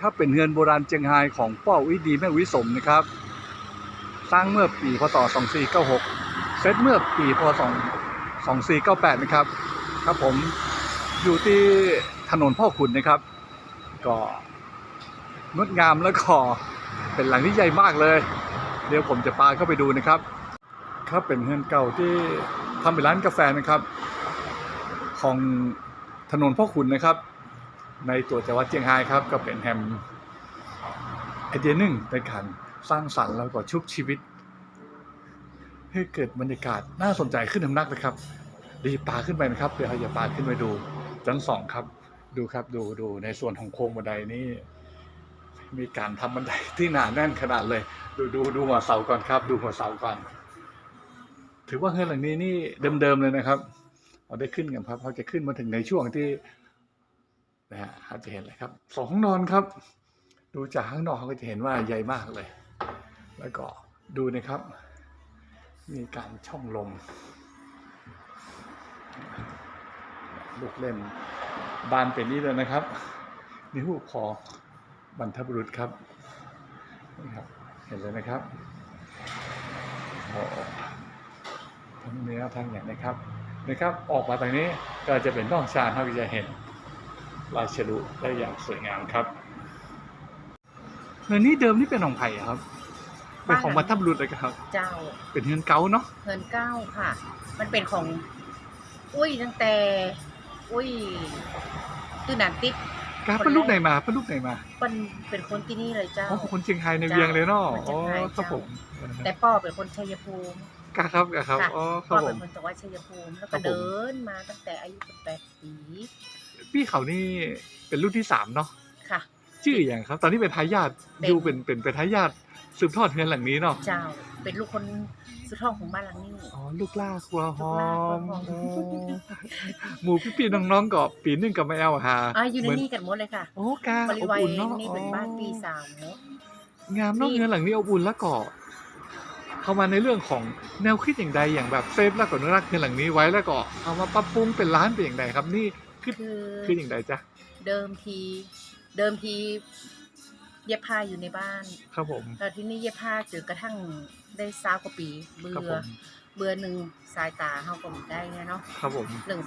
ครับเป็นเฮือนโบราณเจียงไฮ้ของป้อวิดีแม่วิสมนะครับสร้างเมื่อปีพศ 2496 เสร็จเมื่อปีพศ 2498 นะครับ ครับผมอยู่ที่ถนนพ่อขุนนะครับ ก็งดงามแล้วก็เป็นหลังที่ใหญ่มากเลย เดี๋ยวผมจะพาเข้าไปดูนะครับ ครับเป็นเฮือนเก่าที่ทำเป็นร้านกาแฟนะครับ ของถนนพ่อขุนนะครับ ในตัวจังหวัดเจียงไฮ้ครับก็เป็นแฮมไอเดียหนึ่งในการสร้างสรรค์แล้วก็ชุบชีวิต ให้เกิดบรรยากาศน่าสนใจขึ้นทำนักนะครับดีปาขึ้นไปนะครับเดี๋ยวเราอย่าปาขึ้นไปดูชั้นสองครับ ดูครับดูดูในส่วนของโครงบันไดนี่มีการทำบันไดที่หนาแน่นขนาดเลย ดูดูดูหัวเสาก่อนครับ ดูหัวเสาก่อน ถือว่าเฮือนหลังนี้นี่เดิมๆเลยนะครับ เราได้ขึ้นกันครับเขาจะขึ้นมาถึงในช่วงที่ นะฮะเราจะเห็นเลยครับสองห้องนอนครับ ดูจากข้างนอกเขาก็จะเห็นว่าใหญ่มากเลย แล้วก็ดูนะครับ มีการช่องลมลูกเล่นบานเป็นนี่เลยนะครับนี่รูปของบรรทบุรุษครับนี่ครับ เห็นเลยนะครับโอ้ทั้งเนื้อทั้งอย่างนะครับนะครับ ออกมาตรงนี้ก็จะเป็นนอกชานเขาจะเห็น ราชลุได้อย่างสวยงามครับเงินนี้เดิมนี่เป็นของไผ่ครับเป็นของบรรทบุรุษเลยครับ เจ้า เป็นเงินเก่าเนาะเฮินเก้าค่ะ มันเป็นของ อุ้ยตั้งแต่ อุ้ยตื้อหนานติ๊บการเป็นลูกไหนมาเป็นลูกไหนมามันเป็นคนที่นี่เลยเจ้าอ๋อคนเชียงไฮ้ในเวียงเลยเนาะคนเชีอ๋ยองไฮ้ครับเจ้าผมแต่พ่อเป็นคนชัยภูมิกาครับกาครับค่ะอ๋อคพ่รัอบผเป็มนคนจังหวัดชัยภูมิแล้วครัก็บผมเดินมาตั้งแต่อายุ18ปี พี่เขานี่เป็นรุ่นที่สามเนาะค่ะ ชื่ออย่างครับ ตอนนี้เป็นทายาทเป็นอยู่เป็นเป็นเป็นทายาทสืบทอดเงินหลังนี้เนาะเจ้าเป็นลูกคนสุดท้องของบ้านหลังนี้ อ๋อลูกล่าครัวหอมลูกล่าครัวหอม อ๋อหมู่พี่ๆน้องๆก็ปีหนึงกับมาแอลหาอ่าอยู่ในเหมืนี่กันหมดเลยค่ะโอ้กาบอริบวารอุ่นเนาะนี่เป็นบ้านปีอ๋อสามเนอะ งามเนาะนี่ เงินหลังนี้อบอุ่นแล้วก็เข้ามาในเรื่องของแนวคิดอย่างใดอย่างแบบเซฟแล้วก็อนุรักษ์เงินหลังนี้ไว้แล้วก็เอามาปรับปรุงเป็นร้านเป็นอย่างใดครับนี่ คือคือคืออย่างใดจ๊ะเดิมที เดิมทีเย็บผ้าอยู่ในบ้าน ครับผมแล้วที่นี่เย็บผ้าจนกระทั่งได้สาวกว่าปีเบื่ครับผอม เบื่อหนึ่งสายตาเฮาก็บ่ได้ไงเนาะครับผม เรื่อง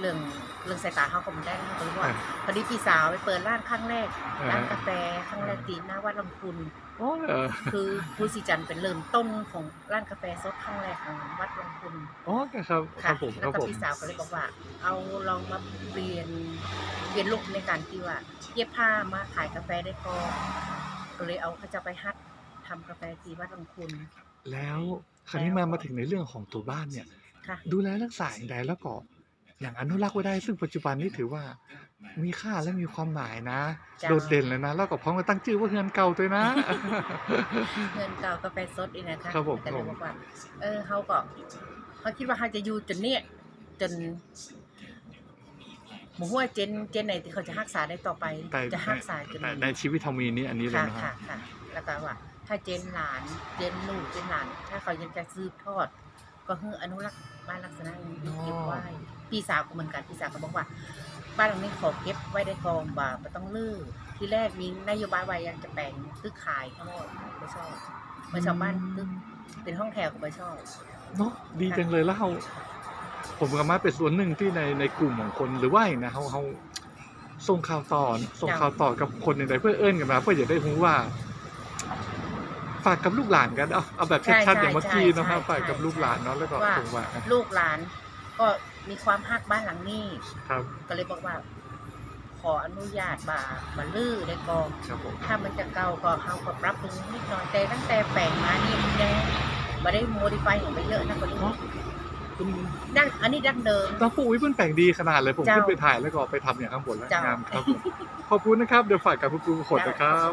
เรื่องเรื่องสายตาเฮาก็บ่ได้เฮาก็เลยว่าอ่า พอดีพี่สาวไปเปิดร้านครั้งแรกอ่าร้านกาแฟครั้งแรกตีหน้าวัดลำพูนโอ้เออคือผู้สิจันทร์เป็นเริ่มต้นของร้านกาแฟสดครั้งแรกของวัดลำพูนอ๋อครับครัค่ะบผมคแล้รัวบก็ผมพี่สาวก็เลยบอกว่า เอาลองมาเรียนเรียนลูกในการที่ว่าเย็บผ้ามาขายกาแฟได้ก็ก็เลยเอาเขาจะไปฮัดทำกาแฟตีวัดลำพูนแล้ว คราวนี้มามาถึงในเรื่องของตัวบ้านเนี่ย ค่ะ ดูแลรักษาอย่างใดแล้วก็อย่างอนุรักษ์ไว้ได้ซึ่งปัจจุบันนี้ถือว่ามีค่าและมีความหมายนะ จ้ะ โดดเด่นเลยนะ แล้วก็พร้อมกับตั้งชื่อว่าเฮือนเก่าตัวนะ เงินเก่ากาแฟสดอีกนะคะครับผม แต่เลยบอกว่า เออเขาก็เขาคิดว่าเขาจะอยู่จนเนี่ยจนหมูหัวาเจนเจนไหนที่เขาจะรักษาได้ต่อไป แต่จะรักษาจนแต่ในชีวิตทมีนี้อันนี้เลยค่ะนะครัค่ะบค่ะแล้วก็ว่า ถ้าเจนหลานเจนลูกเจนหลาน ถ้าเขายังจะสืบทอด ก็คืออนุรักษ์บ้านลักษณะนี้เก็บไว้พี่สาวก็เหมือนกันพี่สาวก็บอกว่า บ้านหลังนี้ขอเก็บไว้ได้กองบ่าไม่ต้องลื้อที่แรกมีนโยบายไว้ยังจะแปลงตึกขายเขาบอกไม่ชอบไม่ชอบบ้านตึกเป็นห้องแถวก็ไม่ชอบเนาะดีจังเลยแล้วเขาผมกับมาเป็นส่วนหนึ่งที่ในในกลุ่มของคนหรือว่านะเขาเขาส่งข่าวต่อส่งข่าวต่อกับคนอย่างไรเพื่อเอื้อนกันมา เพื่อจะได้รู้ว่า ฝากกับลูกหลานกันเอาเอาแบบใช่ชัดๆใช่อย่างเมื่อกี้เนอะครับใช่ฝากกับลูกหลานเนาะแล้วก็ว่าส่งว่าลูกหลาน ก็มีความฮักบ้านหลังนี้ครับก็เลยบอกว่า ขออนุญาตบ่าบ่ลื้อได้กองครับผมถ้ามันจะเก่าก็เขาก็ปรับปรุงนิดหน่อยแต่ตั้งแต่แปลงมานี่มันยังไม่ได้โมดิฟายอย่างไปเยอะนะคนนี้คุณดั้งอันนี้ดั้งเดิมเราปลูกไว้เพื่อนแปลงดีขนาดเลยผมเจ้าขึ้นไปถ่ายแล้วก็ไปทำอย่างข้างบนแล้วเจ้างงามครับผมขอบคุณนะครับเดี๋ยวฝากกับคุณครูขดนะครับจ้